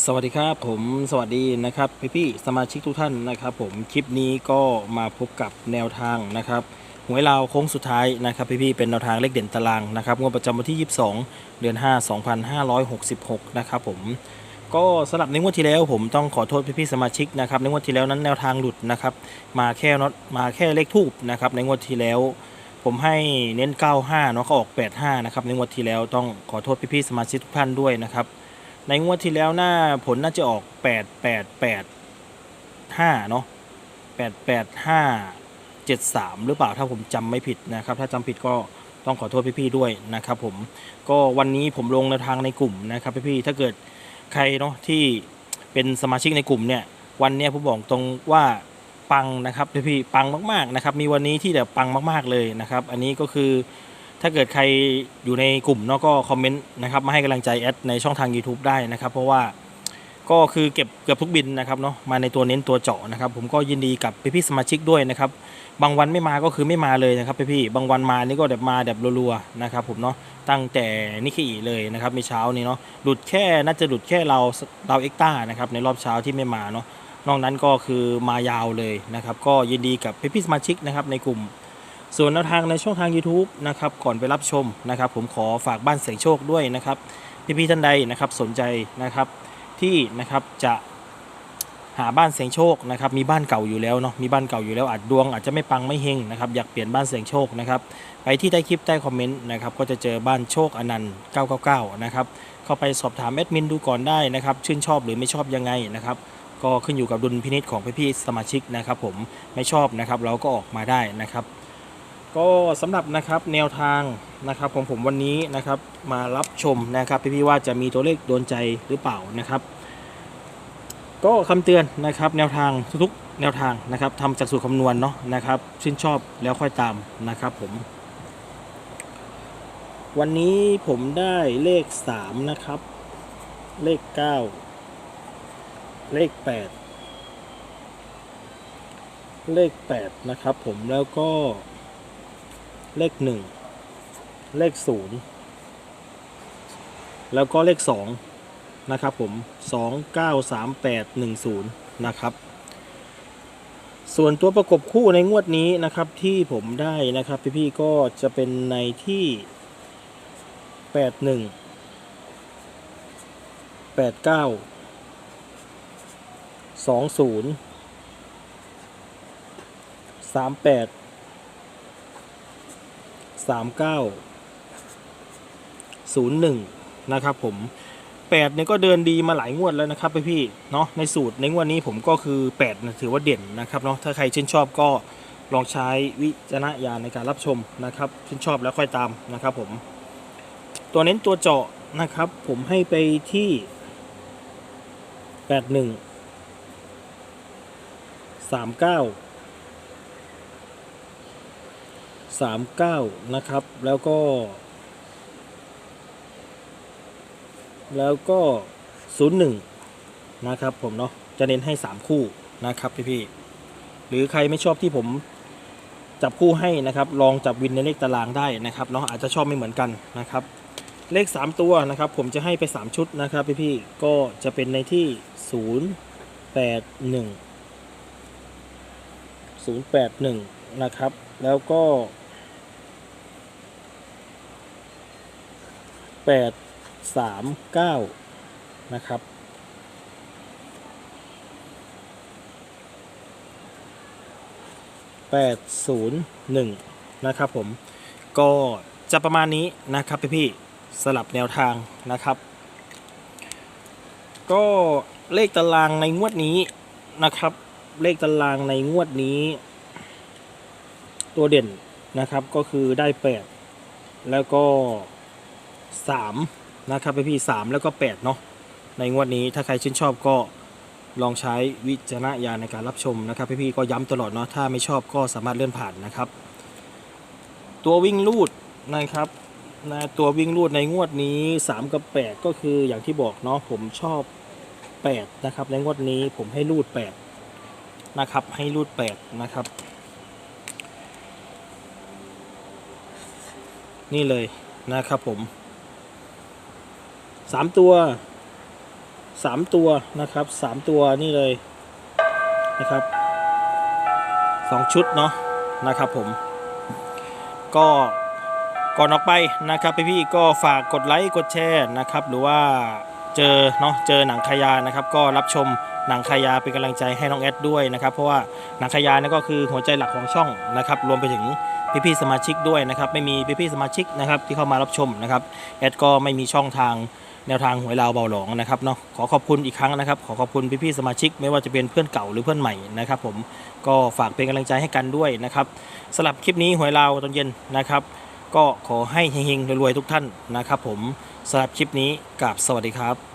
สวัสดีครับผมสวัสดีนะครับพี่พี่สมาชิกทุกท่านนะครับผมคลิปนี้ก็มาพบกับแนวทางนะครับหวยลาวโค้งสุดท้ายนะครับพี่พี่เป็นแนวทางเลขเด่นตารางนะครับงวดประจำวันที่ 22 เดือน 5 2566 นะครับผมก็สำหรับในงวดที่แล้วผมต้องขอโทษพี่พี่ๆสมาชิกนะครับในงวดที่แล้วนั้นแนวทางหลุดนะครับมาแค่น็อตมาแค่เลขทูบนะครับในงวดที่แล้ว ผมให้เน้น 95เนาะก็ออก 85 นะครับในงวดที่แล้วต้องขอโทษพี่พี่ๆสมาชิกทุกท่านด้วยนะครับ ในงวดที่แล้วหน้าผลน่าจะออก 8 8 8 5เนาะ8 8 5 7 3 หรือเปล่าถ้าผมจำไม่ผิดนะครับ ถ้าจำผิดก็ต้องขอโทษพี่ๆด้วยนะครับผมก็วันนี้ผมลงในวทางในกลุ่มนะครับพี่ๆถ้าเกิดใครเนาะที่เป็นสมาชิกในกลุ่มเนี่ยวันนี้ผมบอกตรงว่าปังนะครับพี่ๆปังมากๆนะครับมีวันนี้ที่แบบปังมาก ๆเลยนะครับ อันนี้ก็คือ ถ้าเกิดใครอยู่ในกลุ่มเนาะก็คอมเมนต์นะครับมาให้กำลังใจแอดในช่องทาง YouTube ได้นะครับ เพราะว่าก็คือเก็บเกือบทุกบินนะครับเนาะมาในตัวเน้นตัวเจาะนะครับ ผมก็ยินดีกับพี่ๆสมาชิกด้วยนะครับ บางวันไม่มาก็คือไม่มาเลยนะครับพี่ๆบางวันมานี่ก็แบบมาแบบรัวๆนะครับ ผมเนาะตั้งแต่นิกกี้เลยนะครับในเช้านี้เนาะหลุดแค่น่าจะหลุดแค่เราเราเอ็กต้านะครับในรอบเช้าที่ไม่มาเนาะนอกนั้นก็คือมายาวเลยนะครับ ก็ยินดีกับพี่ๆสมาชิกนะครับในกลุ่ม ส่วนแนวทางในช่องทาง YouTube นะครับก่อนไปรับชมนะครับ ผมขอฝากบ้านเสียงโชคด้วยนะครับพี่ๆท่านใดนะครับสนใจนะครับที่นะครับจะหาบ้านเสียงโชคนะครับมีบ้านเก่าอยู่แล้วเนาะมีบ้านเก่าอยู่แล้วอาจดวงอาจจะไม่ปังไม่เฮงนะครับอยากเปลี่ยนบ้านเสียงโชคนะครับไปที่ใต้คลิปใต้คอมเมนต์นะครับก็จะเจอบ้านโชคอนันต์ 999 นะครับเข้าไปสอบถามแอดมินดูก่อนได้นะครับชื่นชอบหรือไม่ชอบยังไงนะครับก็ขึ้นอยู่กับดุลพินิจของพี่ๆสมาชิกนะครับผมไม่ชอบนะครับเราก็ออกมาได้นะครับ ก็สำหรับนะครับแนวทางนะครับของผมวันนี้นะครับมารับชมนะครับพี่ๆว่าจะมีตัวเลขโดนใจหรือเปล่านะครับ ก็คำเตือนนะครับแนวทางทุกๆแนวทางนะครับทำจากสูตรคำนวณเนาะนะครับชื่นชอบแล้วค่อยตามนะครับผม วันนี้ผมได้เลข 3 นะครับ เลข 9 เลข 8 เลข 8 นะครับผมแล้วก็ เลขหนึ่งเลขศูนย์แล้วก็เลขสองนะครับผมสองเก้าสามแปดหนึ่งศูนย์นะครับส่วนตัวประกบคู่ในงวดนี้นะครับที่ผมได้นะครับพี่ๆก็จะเป็นในที่แปดห 3901 นะครับผม8เนี่ยก็เดินดีมาหลายงวดแล้วนะครับพี่เนาะในสูตรในงวดนี้ผมก็คือ8นะถือว่าเด่นนะครับเนาะถ้าใครชื่นชอบก็ลองใช้วิจารณญาณในการรับชมนะครับชื่นชอบแล้วค่อยตามนะครับผมตัวเน้นตัวเจาะนะครับ ผมให้ไปที่ 81 39 39 นะครับ แล้วก็ แล้วก็ 01 นะครับผมเนาะจะเน้นให้ 3 คู่นะครับพี่ๆหรือใครไม่ชอบที่ผมจับคู่ให้นะครับ ลองจับวินในเลขตารางได้นะครับเนาะอาจจะชอบไม่เหมือนกันนะครับเลข 3 ตัวนะครับ ผมจะให้ไป 3 ชุดนะครับพี่ๆก็จะเป็นในที่ 0 8 1 081 นะครับ แล้วก็ แปดสามเก้านะครับแปดศูนย์หนึ่งนะครับผม ก็จะประมาณนี้นะครับพี่พี่สลับแนวทางนะครับ ก็เลขตารางในงวดนี้นะครับ เลขตารางในงวดนี้ ตัวเด่นนะครับก็คือได้แปดแล้วก็ สามนะครับพี่สามแล้วก็แปดเนาะในงวดนี้ถ้าใครชื่นชอบก็ลองใช้วิจารณญาณในการรับชมนะครับพี่ๆก็ย้ำตลอดเนาะถ้าไม่ชอบก็สามารถเลื่อนผ่านนะครับ ตัววิ่งลูดนะครับนะตัววิ่งลูดในงวดนี้ 3 กับ 8 ก็คืออย่างที่บอกเนาะผมชอบ 8 นะครับ ในงวดนี้ผมให้ลูด 8 นะครับให้ลูด 8 นะครับ นี่เลยนะครับผม สามตัวสามตัวนะครับสามตัวนี่เลยนะครับสองชุดเนาะนะครับผม ก็ก่อนออกไปนะครับพี่ๆก็ฝากกดไลค์กดแชร์นะครับ หรือว่าเจอเนาะเจอหนังขายานะครับ ก็รับชมหนังขายาเป็นกำลังใจให้น้องแอดด้วยนะครับ เพราะว่าหนังขายานี่ก็คือหัวใจหลักของช่องนะครับ รวมไปถึง พี่ๆสมาชิกด้วยนะครับ ไม่มีพี่ๆสมาชิกนะครับที่เข้ามารับชมนะครับแอดก็ไม่มีช่องทางแนวทางหวยลาวเบาหลองนะครับเนาะขอขอบคุณอีกครั้งนะครับ ขอขอบคุณพี่ๆสมาชิก ไม่ว่าจะเป็นเพื่อนเก่าหรือเพื่อนใหม่นะครับ ผมก็ฝากเป็นกำลังใจให้กันด้วยนะครับสำหรับคลิปนี้หวยลาวตอนเย็นนะครับ ก็ขอให้เฮงๆรวยๆทุกท่านนะครับ ผมสำหรับคลิปนี้กับสวัสดีครับ